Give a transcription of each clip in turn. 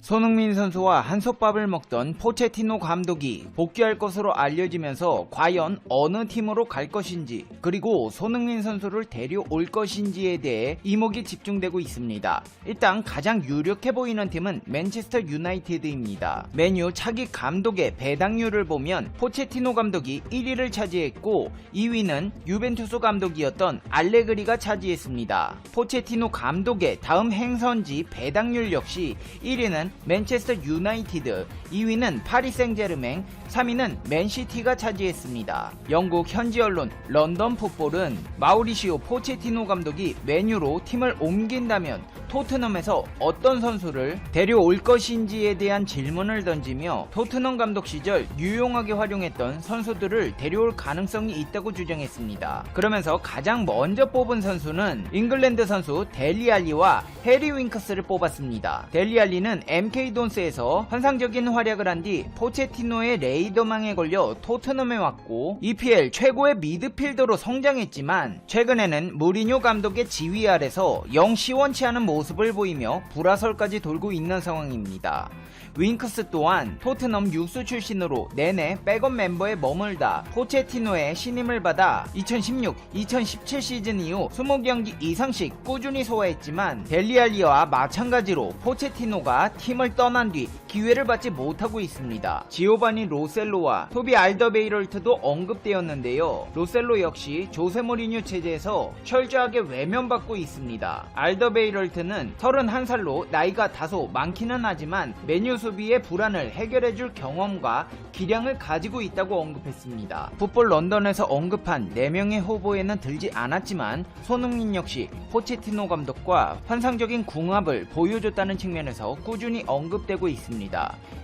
손흥민 선수와 한솥밥을 먹던 포체티노 감독이 복귀할 것으로 알려지면서 과연 어느 팀으로 갈 것인지 그리고 손흥민 선수를 데려올 것인지에 대해 이목이 집중되고 있습니다. 일단 가장 유력해 보이는 팀은 맨체스터 유나이티드입니다. 메뉴 차기 감독의 배당률을 보면 포체티노 감독이 1위를 차지했고 2위는 유벤투스 감독이었던 알레그리가 차지했습니다. 포체티노 감독의 다음 행선지 배당률 역시 1위는 맨체스터 유나이티드, 2위는 파리 생제르맹, 3위는 맨시티가 차지했습니다. 영국 현지 언론 런던 풋볼은 마우리시오 포체티노 감독이 메뉴로 팀을 옮긴다면 토트넘에서 어떤 선수를 데려올 것인지에 대한 질문을 던지며 토트넘 감독 시절 유용하게 활용했던 선수들을 데려올 가능성이 있다고 주장했습니다. 그러면서 가장 먼저 뽑은 선수는 잉글랜드 선수 델리알리와 해리 윙크스를 뽑았습니다. 델리알리는 MK 돈스에서 환상적인 활약을 한 뒤 포체티노의 레이더망에 걸려 토트넘에 왔고 EPL 최고의 미드필더로 성장했지만 최근에는 무리뉴 감독의 지휘 아래서 영 시원치 않은 모습을 보이며 불화설까지 돌고 있는 상황입니다. 윙크스 또한 토트넘 유스 출신으로 내내 백업 멤버에 머물다 포체티노의 신임을 받아 2016-2017 시즌 이후 20경기 이상씩 꾸준히 소화했지만 델리알리와 마찬가지로 포체티노가 팀을 떠난 뒤 기회를 받지 못하고 있습니다. 지오바니 로셀로와 토비 알더베이럴트도 언급되었는데요. 로셀로 역시 조세 모리뉴 체제에서 철저하게 외면받고 있습니다. 알더베이럴트는 31살로 나이가 다소 많기는 하지만 메뉴 수비의 불안을 해결해줄 경험과 기량을 가지고 있다고 언급했습니다. 풋볼 런던에서 언급한 4명의 후보에는 들지 않았지만 손흥민 역시 포체티노 감독과 환상적인 궁합을 보여줬다는 측면에서 꾸준히 언급되고 있습니다.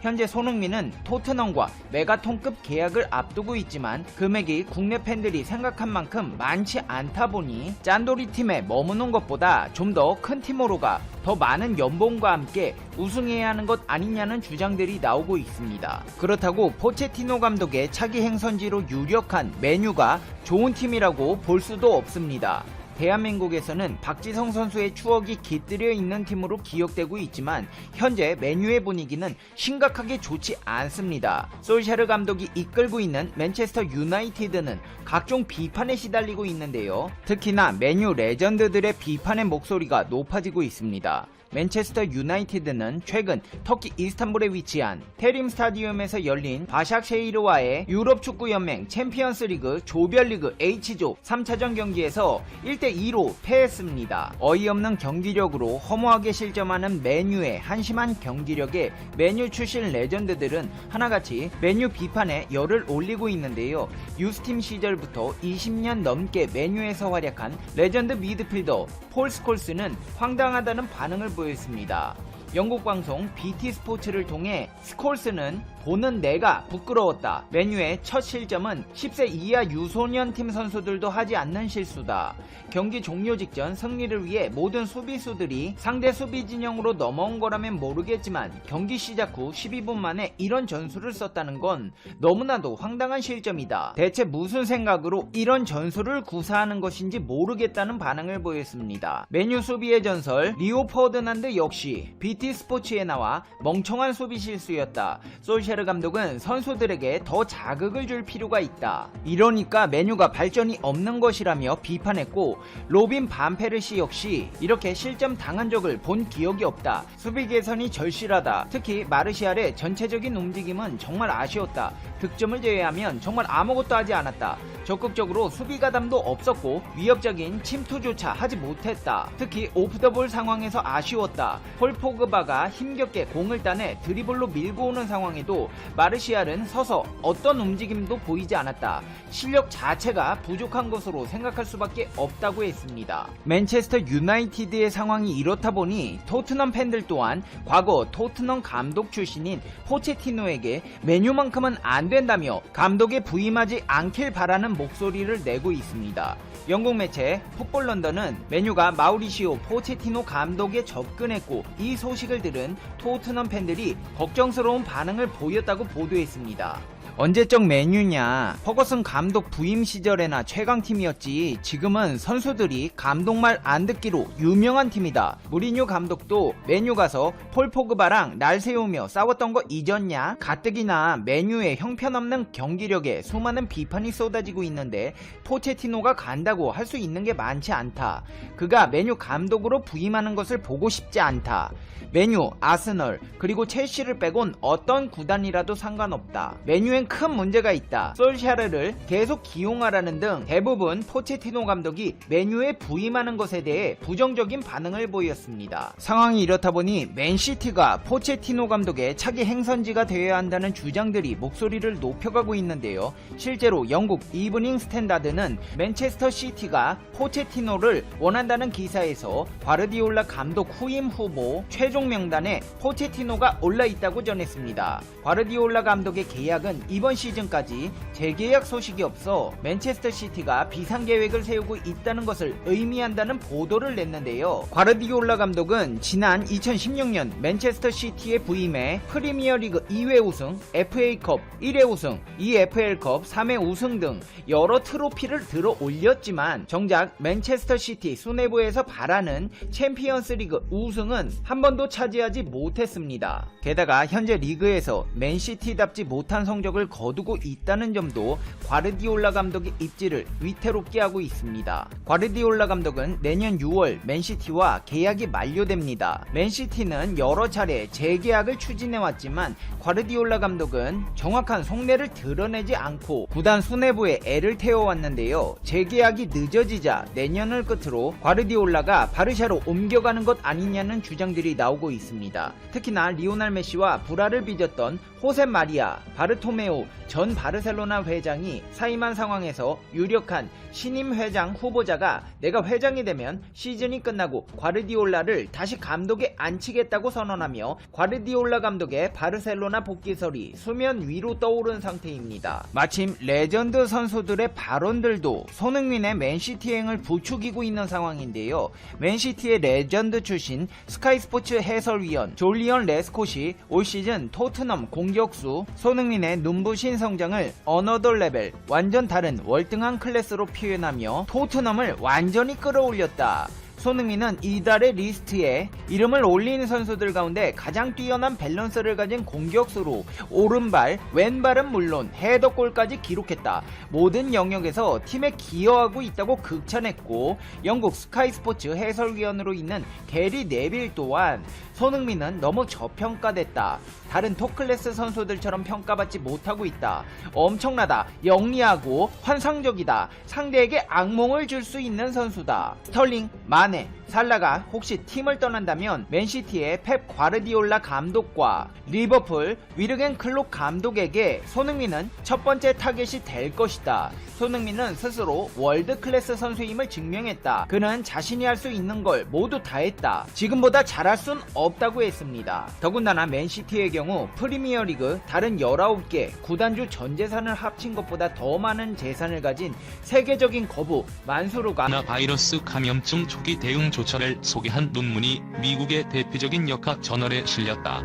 현재 손흥민은 토트넘과 메가톤급 계약을 앞두고 있지만 금액이 국내 팬들이 생각한 만큼 많지 않다 보니 짠돌이 팀에 머무는 것보다 좀 더 큰 팀으로 가 더 많은 연봉과 함께 우승해야 하는 것 아니냐는 주장들이 나오고 있습니다. 그렇다고 포체티노 감독의 차기 행선지로 유력한 메뉴가 좋은 팀이라고 볼 수도 없습니다. 대한민국에서는 박지성 선수의 추억이 깃들여 있는 팀으로 기억되고 있지만 현재 메뉴의 분위기는 심각하게 좋지 않습니다. 솔샤르 감독이 이끌고 있는 맨체스터 유나이티드는 각종 비판에 시달리고 있는데요. 특히나 메뉴 레전드들의 비판의 목소리가 높아지고 있습니다. 맨체스터 유나이티드는 최근 터키 이스탄불에 위치한 테림 스타디움에서 열린 바샥쉐이르와의 유럽 축구 연맹 챔피언스 리그 조별리그 H조 3차전 경기에서 1대 2로 패했습니다. 어이없는 경기력으로 허무하게 실점하는 메뉴의 한심한 경기력에 메뉴 출신 레전드들은 하나같이 메뉴 비판에 열을 올리고 있는데요. 유스팀 시절부터 20년 넘게 메뉴에서 활약한 레전드 미드필더 폴 스콜스는 황당하다는 반응을 보였습니다. 영국 방송 BT 스포츠를 통해 스콜스는 보는 내가 부끄러웠다. 메뉴의 첫 실점은 10세 이하 유소년 팀 선수들도 하지 않는 실수다. 경기 종료 직전 승리를 위해 모든 수비수들이 상대 수비 진영으로 넘어온 거라면 모르겠지만 경기 시작 후 12분 만에 이런 전술을 썼다는 건 너무나도 황당한 실점이다. 대체 무슨 생각으로 이런 전술을 구사하는 것인지 모르겠다는 반응을 보였습니다. 메뉴 수비의 전설 리오 퍼드난드 역시 BT 스포츠에 나와 멍청한 수비 실수였다. 솔 샤르 감독은 선수들에게 더 자극을 줄 필요가 있다. 이러니까 메뉴가 발전이 없는 것이라며 비판했고 로빈 반페르시 역시 이렇게 실점 당한 적을 본 기억이 없다. 수비 개선이 절실하다. 특히 마르시알의 전체적인 움직임은 정말 아쉬웠다. 득점을 제외하면 정말 아무것도 하지 않았다. 적극적으로 수비 가담도 없었고 위협적인 침투조차 하지 못했다. 특히 오프더볼 상황에서 아쉬웠다. 폴 포그바가 힘겹게 공을 따내 드리블로 밀고 오는 상황에도 마르시알은 서서 어떤 움직임도 보이지 않았다. 실력 자체가 부족한 것으로 생각할 수밖에 없다고 했습니다. 맨체스터 유나이티드의 상황이 이렇다 보니 토트넘 팬들 또한 과거 토트넘 감독 출신인 포체티노에게 메뉴만큼은 안 된다며 감독에 부임하지 않길 바라는 목소리를 내고 있습니다. 영국 매체 풋볼 런던은 메뉴가 마우리시오 포체티노 감독에 접근했고 이 소식을 들은 토트넘 팬들이 걱정스러운 반응을 보였다고 보도했습니다. 언제적 메뉴냐? 퍼거슨 감독 부임 시절에나 최강팀이었지. 지금은 선수들이 감독 말 안 듣기로 유명한 팀이다. 무리뉴 감독도 메뉴 가서 폴 포그바랑 날 세우며 싸웠던 거 잊었냐? 가뜩이나 메뉴의 형편없는 경기력에 수많은 비판이 쏟아지고 있는데 포체티노가 간다고 할 수 있는 게 많지 않다. 그가 메뉴 감독으로 부임하는 것을 보고 싶지 않다. 메뉴, 아스널, 그리고 첼시를 빼곤 어떤 구단이라도 상관없다. 메뉴엔 큰 문제가 있다. 솔샤르를 계속 기용하라는 등 대부분 포체티노 감독이 메뉴에 부임하는 것에 대해 부정적인 반응을 보였습니다. 상황이 이렇다 보니 맨시티가 포체티노 감독의 차기 행선지가 되어야 한다는 주장들이 목소리를 높여가고 있는데요. 실제로 영국 이브닝 스탠다드는 맨체스터 시티가 포체티노를 원한다는 기사에서 과르디올라 감독 후임 후보 최종 명단에 포체티노가 올라 있다고 전했습니다. 과르디올라 감독의 계약은 이번 시즌까지 재계약 소식이 없어 맨체스터 시티가 비상 계획을 세우고 있다는 것을 의미한다는 보도를 냈는데요. 과르디올라 감독은 지난 2016년 맨체스터 시티에 부임해 프리미어리그 2회 우승, FA컵 1회 우승, EFL컵 3회 우승 등 여러 트로피를 들어 올렸지만 정작 맨체스터 시티 수뇌부에서 바라는 챔피언스 리그 우승은 한 번도 차지하지 못했습니다. 게다가 현재 리그에서 맨시티답지 못한 성적을 거두고 있다는 점도 과르디올라 감독의 입지를 위태롭게 하고 있습니다. 과르디올라 감독은 내년 6월 맨시티와 계약이 만료됩니다. 맨시티는 여러 차례 재계약을 추진해왔지만 과르디올라 감독은 정확한 속내를 드러내지 않고 구단 수뇌부에 애를 태워왔는데요. 재계약이 늦어지자 내년을 끝으로 과르디올라가 바르샤로 옮겨가는 것 아니냐는 주장들이 나오고 있습니다. 특히나 리오날 메시와 불화를 빚었던 호세 마리아 바르토메오 전 바르셀로나 회장이 사임한 상황에서 유력한 신임 회장 후보자가 내가 회장이 되면 시즌이 끝나고 과르디올라를 다시 감독에 앉히겠다고 선언하며 과르디올라 감독의 바르셀로나 복귀설이 수면 위로 떠오른 상태입니다. 마침 레전드 선수들의 발언들도 손흥민의 맨시티행을 부추기고 있는 상황인데요. 맨시티의 레전드 출신 스카이스포츠 해설위원 졸리언 레스콧이 올 시즌 토트넘 공격수 손흥민의 눈부 신 성장을 어너더 레벨 완전 다른 월등한 클래스로 표현하며 토트넘을 완전히 끌어올렸다. 손흥민은 이달의 리스트에 이름을 올린 선수들 가운데 가장 뛰어난 밸런스를 가진 공격수로 오른발, 왼발은 물론 헤더골까지 기록했다. 모든 영역에서 팀에 기여하고 있다고 극찬했고 영국 스카이 스포츠 해설위원으로 있는 게리 네빌 또한 손흥민은 너무 저평가됐다. 다른 톱클래스 선수들처럼 평가받지 못하고 있다. 엄청나다. 영리하고 환상적이다. 상대에게 악몽을 줄 수 있는 선수다. 스털링, 마네, Vane. 살라가 혹시 팀을 떠난다면 맨시티의 펩 과르디올라 감독과 리버풀 위르겐 클롭 감독에게 손흥민은 첫 번째 타겟이 될 것이다. 손흥민은 스스로 월드 클래스 선수임을 증명했다. 그는 자신이 할 수 있는 걸 모두 다 했다. 지금보다 잘할 순 없다고 했습니다. 더군다나 맨시티의 경우 프리미어리그 다른 19개 구단주 전 재산을 합친 것보다 더 많은 재산을 가진 세계적인 거부 만수르가 코로나 바이러스 감염증 초기 대응 조처를 소개한 논문이 미국의 대표적인 역학 저널에 실렸다.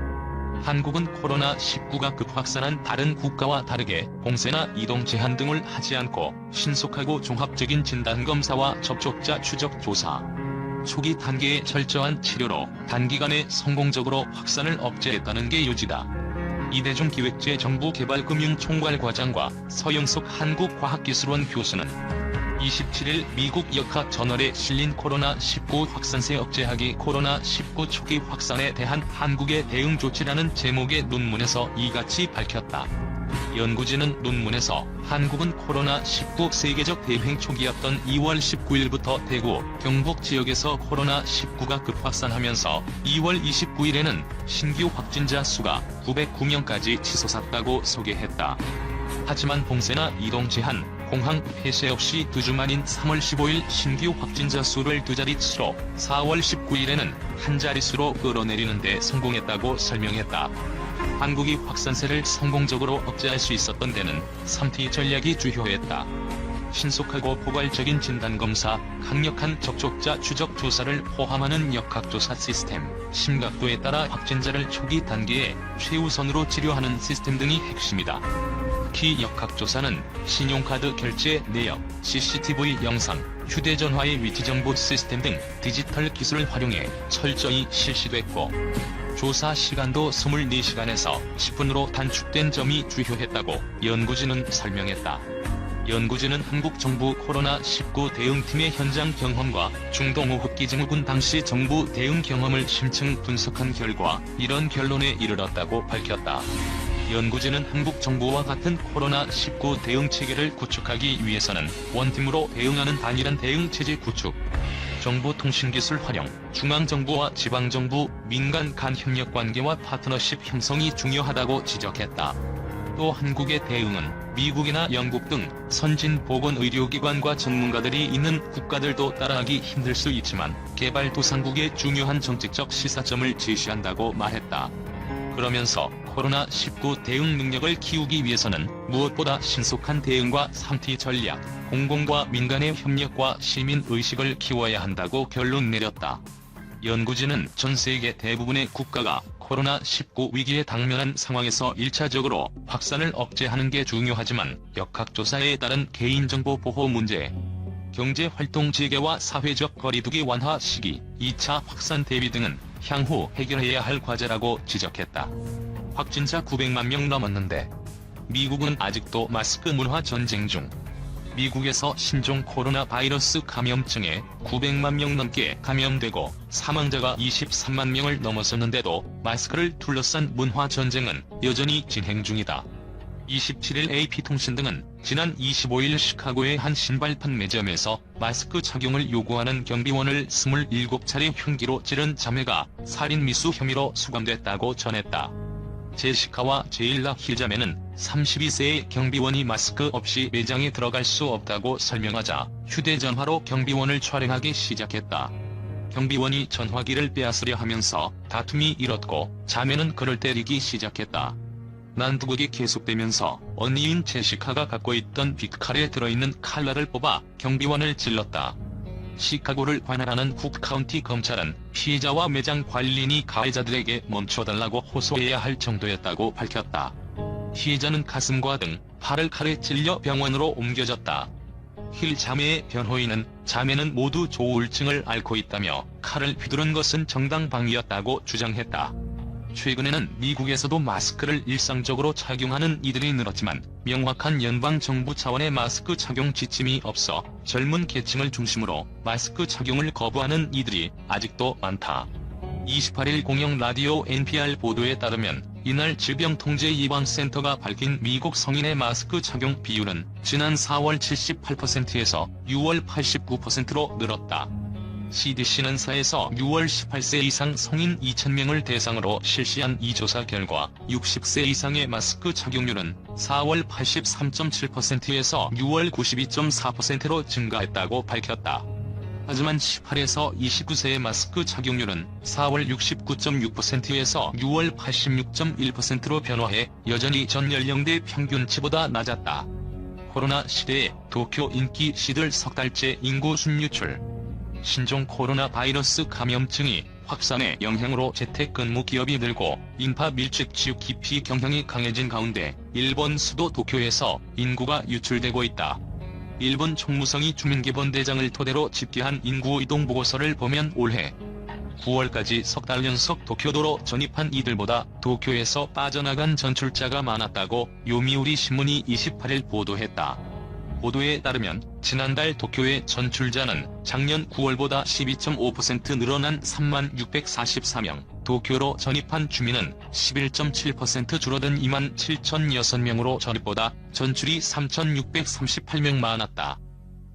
한국은 코로나19가 급확산한 다른 국가와 다르게 공세나 이동 제한 등을 하지 않고 신속하고 종합적인 진단검사와 접촉자 추적 조사, 초기 단계의 철저한 치료로 단기간에 성공적으로 확산을 억제했다는 게 요지다. 이대중 기획재 정부개발금융총괄과장과 서영석 한국과학기술원 교수는 27일 미국 역학 저널에 실린 코로나19 확산세 억제하기 코로나19 초기 확산에 대한 한국의 대응 조치라는 제목의 논문에서 이같이 밝혔다. 연구진은 논문에서 한국은 코로나19 세계적 대행 초기였던 2월 19일부터 대구, 경북 지역에서 코로나19가 급확산하면서 2월 29일에는 신규 확진자 수가 909명까지 치솟았다고 소개했다. 하지만 봉쇄나 이동 제한, 공항 폐쇄 없이 두 주 만인 3월 15일 신규 확진자 수를 두 자릿수로 4월 19일에는 한 자릿수로 끌어내리는 데 성공했다고 설명했다. 한국이 확산세를 성공적으로 억제할 수 있었던 데는 3T 전략이 주요했다. 신속하고 포괄적인 진단검사, 강력한 접촉자 추적 조사를 포함하는 역학조사 시스템, 심각도에 따라 확진자를 초기 단계에 최우선으로 치료하는 시스템 등이 핵심이다. 특히 역학조사는 신용카드 결제 내역, CCTV 영상, 휴대전화의 위치 정보 시스템 등 디지털 기술을 활용해 철저히 실시됐고 조사 시간도 24시간에서 10분으로 단축된 점이 주요했다고 연구진은 설명했다. 연구진은 한국 정부 코로나19 대응팀의 현장 경험과 중동호흡기 증후군 당시 정부 대응 경험을 심층 분석한 결과 이런 결론에 이르렀다고 밝혔다. 연구진은 한국 정부와 같은 코로나19 대응 체계를 구축하기 위해서는 원팀으로 대응하는 단일한 대응 체제 구축, 정보통신기술 활용, 중앙정부와 지방정부, 민간 간 협력 관계와 파트너십 형성이 중요하다고 지적했다. 또 한국의 대응은 미국이나 영국 등 선진 보건의료기관과 전문가들이 있는 국가들도 따라하기 힘들 수 있지만 개발도상국의 중요한 정책적 시사점을 제시한다고 말했다. 그러면서 코로나19 대응 능력을 키우기 위해서는 무엇보다 신속한 대응과 3T 전략, 공공과 민간의 협력과 시민 의식을 키워야 한다고 결론 내렸다. 연구진은 전 세계 대부분의 국가가 코로나19 위기에 당면한 상황에서 1차적으로 확산을 억제하는 게 중요하지만 역학조사에 따른 개인정보 보호 문제, 경제활동 재개와 사회적 거리두기 완화 시기, 2차 확산 대비 등은 향후 해결해야 할 과제라고 지적했다. 확진자 900만 명 넘었는데 미국은 아직도 마스크 문화 전쟁 중. 미국에서 신종 코로나 바이러스 감염증에 900만 명 넘게 감염되고 사망자가 23만 명을 넘어섰는데도 마스크를 둘러싼 문화 전쟁은 여전히 진행 중이다. 27일 AP통신 등은 지난 25일 시카고의 한 신발 판 매점에서 마스크 착용을 요구하는 경비원을 27차례 흉기로 찌른 자매가 살인미수 혐의로 수감됐다고 전했다. 제시카와 제일라 힐자매는 32세의 경비원이 마스크 없이 매장에 들어갈 수 없다고 설명하자 휴대전화로 경비원을 촬영하기 시작했다. 경비원이 전화기를 빼앗으려 하면서 다툼이 일었고 자매는 그를 때리기 시작했다. 난투극이 계속되면서 언니인 제시카가 갖고 있던 빅칼에 들어있는 칼날을 뽑아 경비원을 찔렀다. 시카고를 관할하는 쿡카운티 검찰은 피해자와 매장 관리인이 가해자들에게 멈춰달라고 호소해야 할 정도였다고 밝혔다. 피해자는 가슴과 등 팔을 칼에 찔려 병원으로 옮겨졌다. 힐 자매의 변호인은 자매는 모두 조울증을 앓고 있다며 칼을 휘두른 것은 정당방위였다고 주장했다. 최근에는 미국에서도 마스크를 일상적으로 착용하는 이들이 늘었지만 명확한 연방 정부 차원의 마스크 착용 지침이 없어 젊은 계층을 중심으로 마스크 착용을 거부하는 이들이 아직도 많다. 28일 공영 라디오 NPR 보도에 따르면 이날 질병통제예방센터가 밝힌 미국 성인의 마스크 착용 비율은 지난 4월 78%에서 6월 89%로 늘었다. CDC는 사에서 6월 18세 이상 성인 2,000명을 대상으로 실시한 이 조사 결과 60세 이상의 마스크 착용률은 4월 83.7%에서 6월 92.4%로 증가했다고 밝혔다. 하지만 18에서 29세의 마스크 착용률은 4월 69.6%에서 6월 86.1%로 변화해 여전히 전 연령대 평균치보다 낮았다. 코로나 시대에 도쿄 인기 시들 석 달째 인구 순유출 신종 코로나 바이러스 감염증이 확산의 영향으로 재택근무 기업이 늘고 인파 밀집 지역 깊이 경향이 강해진 가운데 일본 수도 도쿄에서 인구가 유출되고 있다. 일본 총무성이 주민기본대장을 토대로 집계한 인구 이동 보고서를 보면 올해 9월까지 석 달 연속 도쿄도로 전입한 이들보다 도쿄에서 빠져나간 전출자가 많았다고 요미우리 신문이 28일 보도했다. 보도에 따르면 지난달 도쿄의 전출자는 작년 9월보다 12.5% 늘어난 3만 644명, 도쿄로 전입한 주민은 11.7% 줄어든 2만 7,006명으로 전입보다 전출이 3,638명 많았다.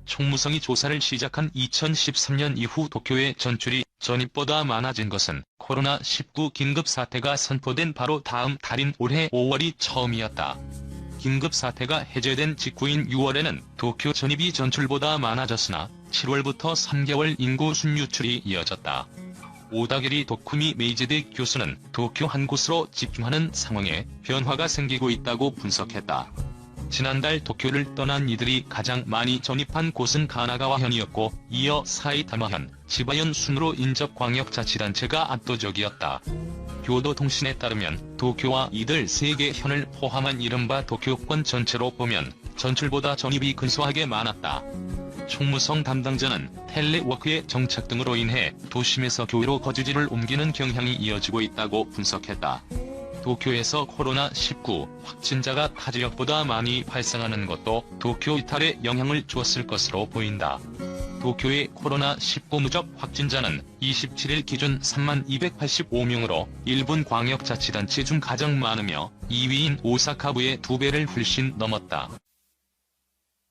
총무성이 조사를 시작한 2013년 이후 도쿄의 전출이 전입보다 많아진 것은 코로나19 긴급 사태가 선포된 바로 다음 달인 올해 5월이 처음이었다. 긴급 사태가 해제된 직후인 6월에는 도쿄 전입이 전출보다 많아졌으나 7월부터 3개월 인구 순유출이 이어졌다. 오다게리 도쿠미 메이지대 교수는 도쿄 한 곳으로 집중하는 상황에 변화가 생기고 있다고 분석했다. 지난달 도쿄를 떠난 이들이 가장 많이 전입한 곳은 가나가와현이었고 이어 사이타마현, 지바현 순으로 인접 광역자치단체가 압도적이었다. 교도통신에 따르면 도쿄와 이들 3개 현을 포함한 이른바 도쿄권 전체로 보면 전출보다 전입이 근소하게 많았다. 총무성 담당자는 텔레워크의 정착 등으로 인해 도심에서 교외로 거주지를 옮기는 경향이 이어지고 있다고 분석했다. 도쿄에서 코로나19 확진자가 타 지역보다 많이 발생하는 것도 도쿄 이탈에 영향을 주었을 것으로 보인다. 도쿄의 코로나19 누적 확진자는 27일 기준 3만 285명으로 일본 광역자치단체 중 가장 많으며 2위인 오사카부의 2배를 훨씬 넘었다.